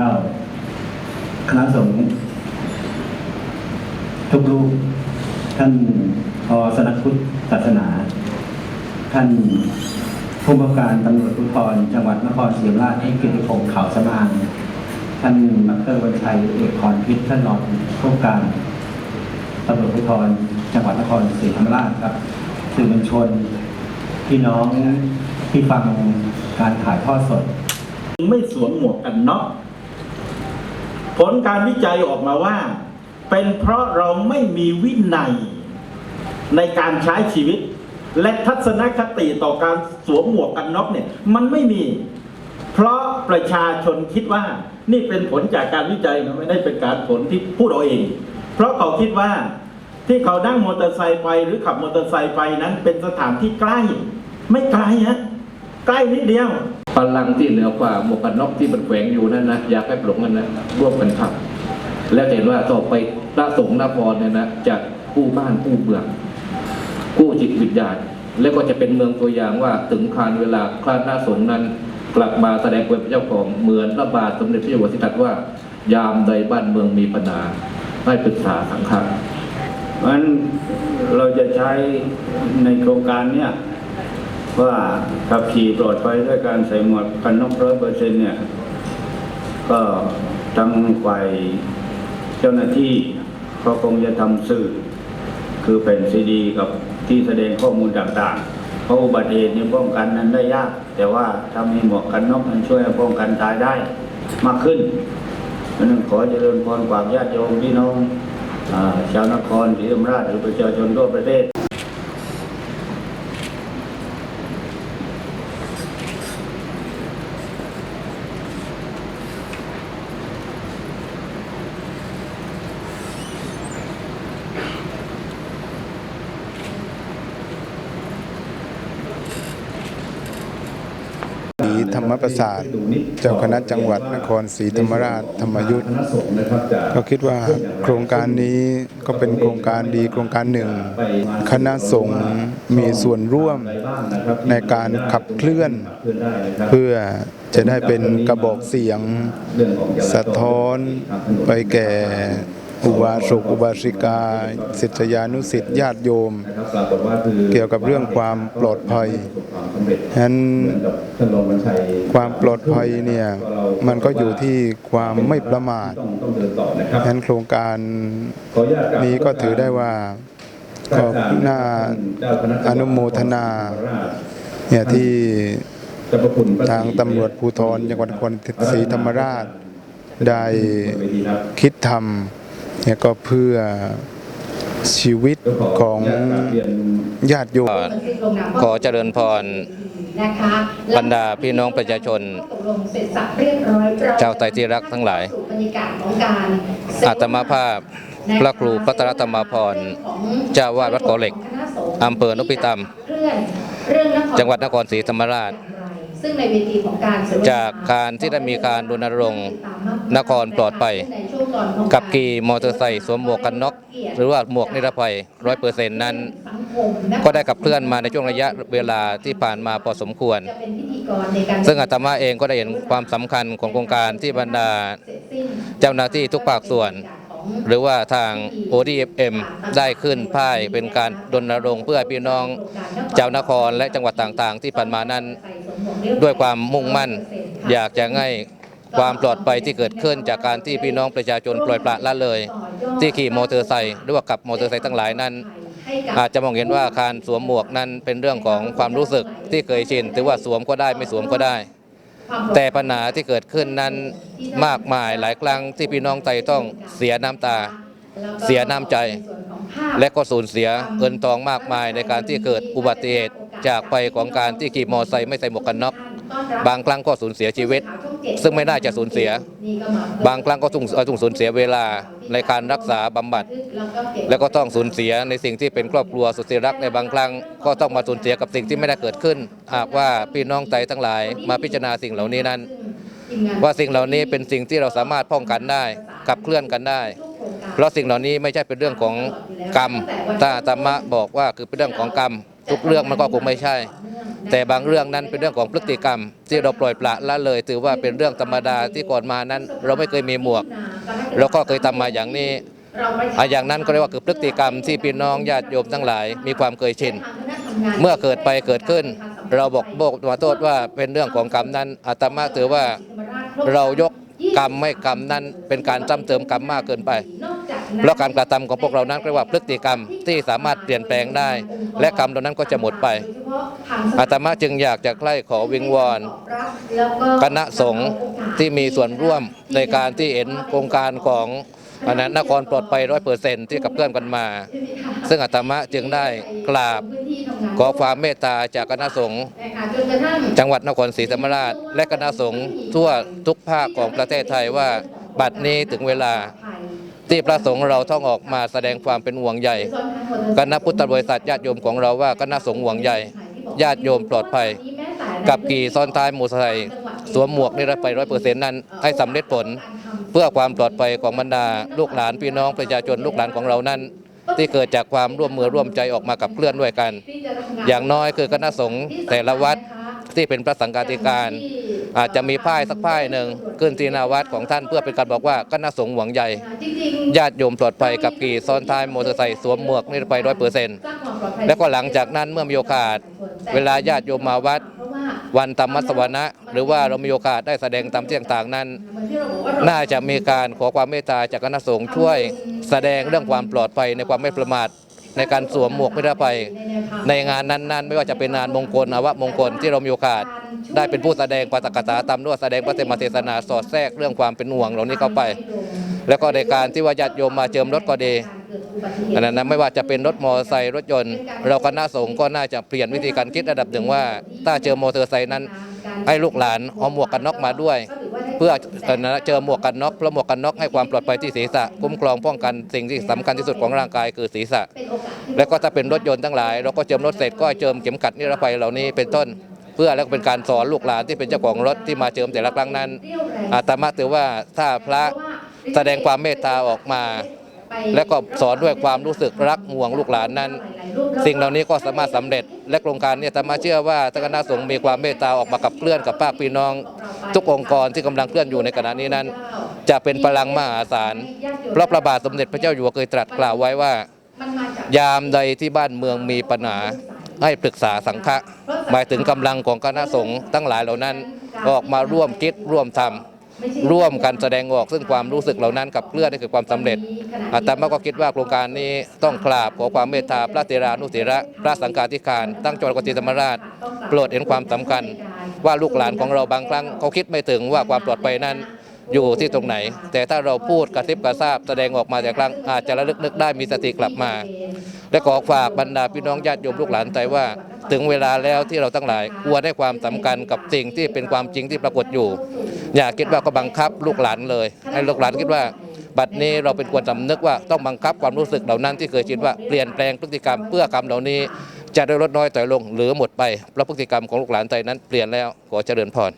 จ้า คณะสงฆ์ทุกรูปท่านพอสนักพุทธศาสนา ท่านผู้บังการตำรวจภูธรจังหวัดนครศรีธรรมราชให้เกียรติพงศ์ขาวสมางท่านมัตเตอร์วันชัยเอกพรพิษท่านรองผู้การตำรวจภูธรจังหวัดนครศรีธรรมราชครับสื่อมวลชนพี่น้องที่ฟังการถ่ายทอดสด ไม่สวมหมวกกันน็อก ผลการวิจัยออกมาว่า เป็นเพราะเราไม่มีวินัยในการใช้ชีวิต และทัศนคติต่อการสวมหมวกกันน็อกเนี่ย มันไม่มี เพราะประชาชนคิดว่า นี่เป็นผลจากการวิจัยนะไม่ได้เป็นการผลที่พูดเอาเอง เพราะเขาคิดว่าที่เขานั่งมอเตอร์ไซค์ไป หรือขับมอเตอร์ไซค์ไปนั้นเป็นสถานที่ใกล้ ไม่ไกลฮะใกล้นิดเดียว พลังที่เหนือกว่าหมวกกันน็อกที่มันแขวงอยู่นั่นนะอยากให้ปลงกันนะร่วมกันขับ แล้วเห็นว่าต่อไปพระสงฆ์นครเนี่ยนะจะกู้บ้านกู้เมืองกู้จิตวิญญาณแล้วก็จะเป็นเมืองตัวอย่างว่าถึงครานเวลาครานหน้าสงฆ์นั้น กลับมาแสดงเป็นเจ้าของเหมือนพระบาทสมเด็จพระเจ้าอยู่หัวที่ตรัสว่า ยามใดบ้านเมืองมีปัญหาให้ปรึกษาสังฆะเพราะฉะนั้นเราจะใช้ในโครงการเนี้ย ว่าขับขี่ปลอดภัยด้วยการใส่หมวกกันน็อกร้อยเปอร์เซ็นต์เนี่ย ก็ทั้งฝ่ายเจ้าหน้าที่ก็คงจะทำสื่อ คือแผ่นซีดีกับที่แสดงข้อมูลต่างๆ เพราะอุบัติเหตุเนี่ป้องกันนั้นได้ยาก แต่ว่าถ้ามีหมวกกันน็อกมันช่วยป้องกันตายได้มากขึ้นเพราะฉะนั้นขอเจริญพรความญาติโยมพี่น้องอชาวนครศรีธรรมราชหรือประชาชนทั่วประเทศ ธรรมประสาทเจ้าคณะจังหวัดนครศรีธรรมราชธรรมยุทธ์ก็คิดว่าโครงการนี้ก็เป็นโครงการดีโครงการหนึ่ง คณะสงฆ์มีส่วนร่วมในการขับเคลื่อน เพื่อจะได้เป็นกระบอกเสียง สะท้อนไปแก่ อุบาสกอุบาสิกาศิษยานุศิษย์ญาติโยม เกี่ยวกับเรื่องความปลอดภัยฉะนั้นความปลอดภัยเนี่ยมันก็อยู่ที่ความไม่ประมาทฉะนั้นโครงการนี้ก็ถือได้ว่าก็น่าอนุโมทนาเนี่ยที่ทางตำรวจภูธรจังหวัดนครศรีธรรมราชได้คิดทำ เนี่ยก็เพื่อชีวิตของญาติโยมขอเจริญพรนะคะบรรดาพี่น้องประชาชนตกลงเสร็จสับเรียบร้อยเรชาวไทยที่รักทั้งหลายสู่บรรยากาศของการอาตมาภาพพระครูพัทรธรรมพรเจ้าวาดวัดเกาะเหล็กอำเภอนพิตำเคลื่อนเรื่องนครจังหวัดนครศรีธรรมราช ซึ่งในเวทีของการจากการที่ได้มีการรณรงค์นครปลอดภัยกับขี่มอเตอร์ไซค์สวมหมวกกันน็อกหรือว่าหมวกนิรภัยร้อยเปอร์เซ็นต์นั้น ก็ได้ขับเคลื่อนมาในช่วงระยะเวลาที่ผ่านมาพอสมควร ซึ่งอาตมาเองก็ได้เห็นความสำคัญของโครงการที่บรรดา เจ้าหน้าที่ทุกภาคส่วน หรือว่าทาง ODFM ได้ขึ้นป้ายเป็นการรณรงค์เพื่อพี่น้องชาวนครและจังหวัดต่างๆ ที่ผ่านมานั้น ด้วยความมุ่งมั่น อยากจะให้ความปลอดภัยที่เกิดขึ้นจากการที่พี่น้องประชาชนปล่อยปละละเลย ที่ขี่มอเตอร์ไซค์หรือว่าขับมอเตอร์ไซค์ทั้งหลายนั้น อาจจะมองเห็นว่าการสวมหมวกนั้นเป็นเรื่องของความรู้สึกที่เคยชินถือว่าสวมก็ได้ไม่สวมก็ได้ แต่ปัญหาที่เกิดขึ้นนั้นมากมายหลายครั้งที่พี่น้องไทยต้องเสียน้ำตา เสียน้ำใจ และก็สูญเสียเงินทองมากมายในการที่เกิดอุบัติเหตุจากไปของการที่ขี่มอเตอร์ไซค์ไม่ใส่หมวกกันน็อกบางครั้งก็สูญเสียชีวิต ซึ่งไม่น่าจะสูญเสีย บางครั้งก็ต้องต้องสูญเสียเวลาในการรักษาบำบัด แล้วก็ต้องสูญเสียในสิ่งที่เป็นครอบครัวสุดที่รักในบางครั้งก็ต้องมาสูญเสียกับสิ่งที่ไม่ได้เกิดขึ้น หากว่าพี่น้องไทยทั้งหลายมาพิจารณาสิ่งเหล่านี้นั้น ว่าสิ่งเหล่านี้เป็นสิ่งที่เราสามารถป้องกันได้ขับเคลื่อนกันได้ เพราะสิ่งเหล่านี้ไม่ใช่เป็นเรื่องของกรรมถ้าธรรมะบอกว่าคือเป็นเรื่องของกรรม ทุกเรื่องมันก็คงไม่ใช่ แต่บางเรื่องนั้นเป็นเรื่องของพฤติกรรม ที่เราปล่อยปละละเลย ถือว่าเป็นเรื่องธรรมดาที่ก่อนมานั้น เราไม่เคยมีหมวก เราก็เคยทำมาอย่างนี้อะอย่างนั้นก็เรียกว่าคือพฤติกรรมที่พี่น้องญาติโยมทั้งหลาย มีความเคยชินเมื่อเกิดไปเกิดขึ้น เราบอกโบกมาโทษว่าเป็นเรื่องของกรรมนั้นอาตมาถือว่าเรายกกรรมไม่กรรมนั้นเป็นการซ้ำเติมกรรมมากเกินไป เพราะการกระทำของพวกเรานั้นเรียกว่าพฤติกรรมที่สามารถเปลี่ยนแปลงได้ และกรรมเหล่านั้นก็จะหมดไป อาตมาจึงอยากจะใกล้ขอวิงวอนคณะสงฆ์ที่มีส่วนร่วมในการที่เห็นโครงการของอันนั้นนครปลอดภัยร้อยเปอร์เซ็นที่กับเพื่อนกันมา ซึ่งอาตมาจึงได้กราบ ขอความเมตตาจากคณะสงฆ์จังหวัดนครศรีธรรมราช และคณะสงฆ์ทั่วทุกภาคของประเทศไทยว่า บัดนี้ถึงเวลา ที่พระสงฆ์เราต้องออกมาแสดงความเป็นห่วงใยคณะพุทธบริษัทญาติโยมของเราว่าคณะสงฆ์ห่วงใยญาติโยมปลอดภัย กับกี่ซ้อนท้ายมอเตอร์ไซสวมหมวกนิรภัยร้อยเปอร์เซ็นต์นั้นให้สำเร็จผล เพื่อความปลอดภัยของบรรดาลูกหลานพี่น้องประชาชนลูกหลานของเรานั้น ที่เกิดจากความร่วมมือร่วมใจออกมากับเคลื่อนด้วยกัน อย่างน้อยคือคณะสงฆ์แต่ละวัด ที่เป็นพระสังฆาธิการ อาจจะมีป้ายสักป้ายหนึ่งขึ้นที่หนาวัดของท่านเพื่อเป็นการบอกว่าคณะสงฆ์หวังใหญ่ญาติโยมปลอดภัยกับกี่ซ้อนท้ายมอเตอร์ไซค์สวมหมวกนิรภัยร้อยเปอร์เซ็นต์แล้วก็หลังจากนั้นเมื่อมีโอกาส เวลาญาติโยมมาวัดวันธรรมสวนะ หรือว่าเรามีโอกาสได้แสดงตามที่ต่างๆนั้น น่าจะมีการขอความเมตตาจากคณะสงฆ์ช่วย แสดงเรื่องความปลอดภัยในความไม่ประมาท ในการสวมหมวกนิรภัยในงานนั้น ๆ ไม่ว่าจะเป็นงานมงคลอาวะมงคลที่เรามีโอกาส ได้เป็นผู้แสดงปาตกถาตามด้วยแสดงพระเทมเทศนาสอดแทรกเรื่องความเป็นห่วงเหล่านี้เข้าไป แล้วก็ในการที่ว่าญาติโยมมาเจิมรถก็ดีอันนั้นไม่ว่าจะเป็นรถมอเตอร์ไซค์รถยนต์ เราคณะสงฆ์ก็น่าจะเปลี่ยนวิธีการคิดระดับหนึ่งว่า ถ้าเจอมอเตอร์ไซค์นั้น ให้ลูกหลานเอาหมวกกันน็อกมาด้วย เพื่อเจอหมวกกันน็อกเพราะหมวกกันน็อกให้ความปลอดภัยที่ศีรษะคุ้มครองป้องกันสิ่งที่สำคัญที่สุดของร่างกายคือศีรษะ แล้วก็ถ้าเป็นรถยนต์ทั้งหลาย เราก็เจิมรถเสร็จก็เจิมเข็มขัดนิรภัยเหล่านี้เป็นต้นเพื่อแล้วก็เป็นการสอนลูกหลานที่เป็นเจ้าของรถที่มาเจิมแต่ละครั้งนั้น อาตมาถือว่าถ้าพระแสดงความเมตตาออกมา และก็สอนด้วยความรู้สึกรักห่วงลูกหลานนั้น สิ่งเหล่านี้ก็สามารถสำเร็จ และโครงการนี้อาตมาเชื่อว่าถ้าคณะสงฆ์มีความเมตตาออกมากับเคลื่อนกับภาคพี่น้อง ทุกองค์กรที่กำลังเคลื่อนอยู่ในขณะนี้นั้น จะเป็นพลังมหาศาลเพราะพระบาทสมเด็จพระเจ้าอยู่หัวเคยตรัสกล่าวไว้ว่า ยามใดที่บ้านเมืองมีปัญหาให้ปรึกษาสังฆะหมายถึงกำลังของคณะสงฆ์ทั้งหลายเหล่านั้นออกมาร่วมคิดร่วมทำร่วมกันแสดงออกซึ่งความรู้สึกเหล่านั้นกับเคลื่อนให้เกิดความสำเร็จอาตมาก็คิดว่าโครงการนี้ต้องกราบขอความเมตตาพระเตรานุเถระ พระสังฆาธิการ ตั้งจังหวัดนครศรีธรรมราช โปรดเห็นความสำคัญ ว่าลูกหลานของเราบางครั้งเขาคิดไม่ถึงว่าความปลอดภัยนั้นอยู่ที่ตรงไหน แต่ถ้าเราพูดกระซิบกระซาบแสดงออกมาแต่ครั้งอาจจะระลึกนึกได้มีสติกลับมา และขอฝากบรรดาพี่น้องญาติโยมลูกหลานใจว่า ถึงเวลาแล้วที่เราทั้งหลายควรให้ความสำคัญกับสิ่งที่เป็นความจริงที่ปรากฏอยู่ อย่าคิดว่าก็บังคับลูกหลานเลย ให้ลูกหลานคิดว่า บัดนี้เราเป็นควรสำนึกว่าต้องบังคับความรู้สึกเหล่านั้นที่เคยชินว่าเปลี่ยนแปลงพฤติกรรมเพื่อกรรมเหล่านี้ จะได้ลดน้อยถอยลงหรือหมดไปเพราะพฤติกรรมของลูกหลานใจนั้นเปลี่ยนแล้วขอเจริญพร